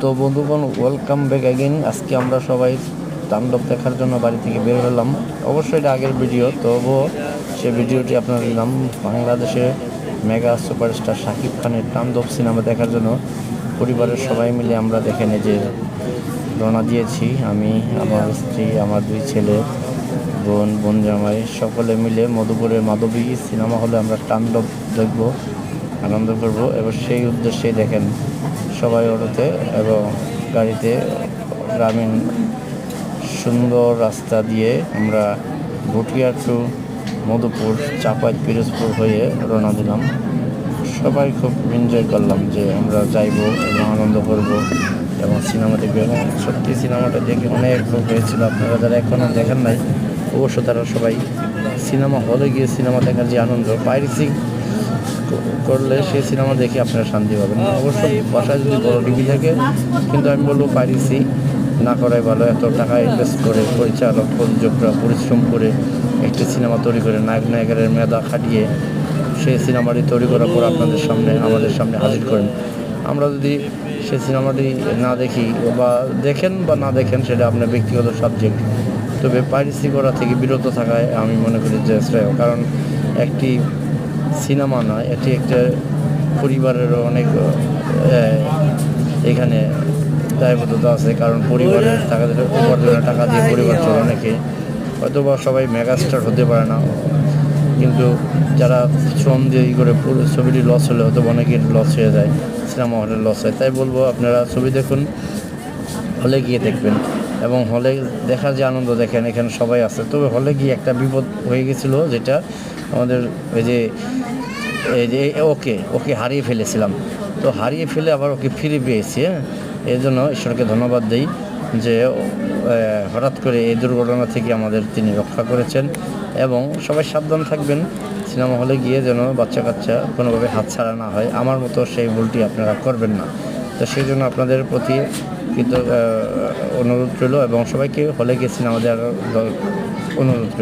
তো বন্ধুগণ welcome back again আজকে আমরা সবাই তাণ্ডব দেখার জন্য বাড়ি থেকে বের হলাম। অবশ্যই এটা আগের ভিডিও, তবুও সে ভিডিওটি আপনার দিলাম বাংলাদেশে মেগা সুপারস্টার শাকিব খানের তাণ্ডব সিনেমা দেখার জন্য। পরিবারের সবাই মিলে আমরা দেখে নিয়ে যে রওনা দিয়েছি। আমি, আমার স্ত্রী, আমার দুই ছেলে, বোন বোন জামাই, সকলে মিলে মধুপুরের মাধবী সিনেমা হলে আমরা তাণ্ডব দেখব, আনন্দ করব। এবার সেই উদ্দেশ্যেই দেখেন সবাই অটোতে এবং গাড়িতে গ্রামীণ সুন্দর রাস্তা দিয়ে আমরা ভুটিয়া টু মধুপুর, চাপাই, পিরোজপুর হয়ে রওনা দিলাম। সবাই খুব এনজয় করলাম যে আমরা যাইব এবং আনন্দ করব এবং সিনেমা দেখব এবং সত্যি সিনেমাটা দেখে অনেক লোক হয়েছিল। আপনারা যারা এখনও দেখেন নাই, অবশ্য তারা সবাই সিনেমা হলে গিয়ে সিনেমা দেখার যে আনন্দ পাইরেসি করলে সেই সিনেমা দেখে আপনারা শান্তি পাবেন। অবশ্যই বাসায় যদি বড় টিভি থাকে, কিন্তু আমি বলব পাইরেসি না করাই ভালো, এত টাকা ইনভেস্ট করে পরিচালক প্রযোজকরা পরিশ্রম করে একটি সিনেমা তৈরি করে, নায়ক নায়কের মেধা খাটিয়ে সেই সিনেমাটি তৈরি করার পর আপনাদের সামনে, আমাদের সামনে হাজির করেন। আমরা যদি সেই সিনেমাটি না দেখি, বা দেখেন বা না দেখেন, সেটা আপনার ব্যক্তিগত সাবজেক্ট তবে পাইরেসি করা থেকে বিরত থাকায় আমি মনে করি যে শ্রেয়, কারণ একটি সিনেমা নয়, এটি একটা পরিবারেরও অনেক এখানে দায়বদ্ধতা আছে, কারণ পরিবারের টাকা উপার্জনের টাকা দিয়ে পরিবার চলে অনেকে। হয়তো বা সবাই মেগাস্টার হতে পারে না, কিন্তু যারা শ্রম দিয়ে করে ছবিটি লস হলে হয়তো অনেকের লস হয়ে যায়, সিনেমা হলের লস হয়। তাই বলব, আপনারা ছবি দেখুন, হলে গিয়ে দেখবেন। এবং হলে দেখার যে আনন্দ দেখেন, এখানে সবাই আছে। তবে হলে গিয়ে একটা বিপদ হয়ে গেছিল, যেটা আমাদের ওই যে, এই যে ওকে ওকে হারিয়ে ফেলেছিলাম। তো হারিয়ে ফেলে আবার ওকে ফিরে পেয়েছি হ্যাঁ? এই জন্য ঈশ্বরকে ধন্যবাদ দিই যে হঠাৎ করে এই দুর্ঘটনা থেকে আমাদের তিনি রক্ষা করেছেন এবং সবাই সাবধান থাকবেন। সিনেমা হলে গিয়ে যেন বাচ্চা কাচ্চা কোনোভাবে হাতছাড়া না হয়। আমার মতো সেই ভুলটি আপনারা করবেন না। তো সেই জন্য আপনাদের প্রতি কিন্তু অনুরোধ রইল এবং সবাইকে হলে গিয়ে আমাদের অনুরোধ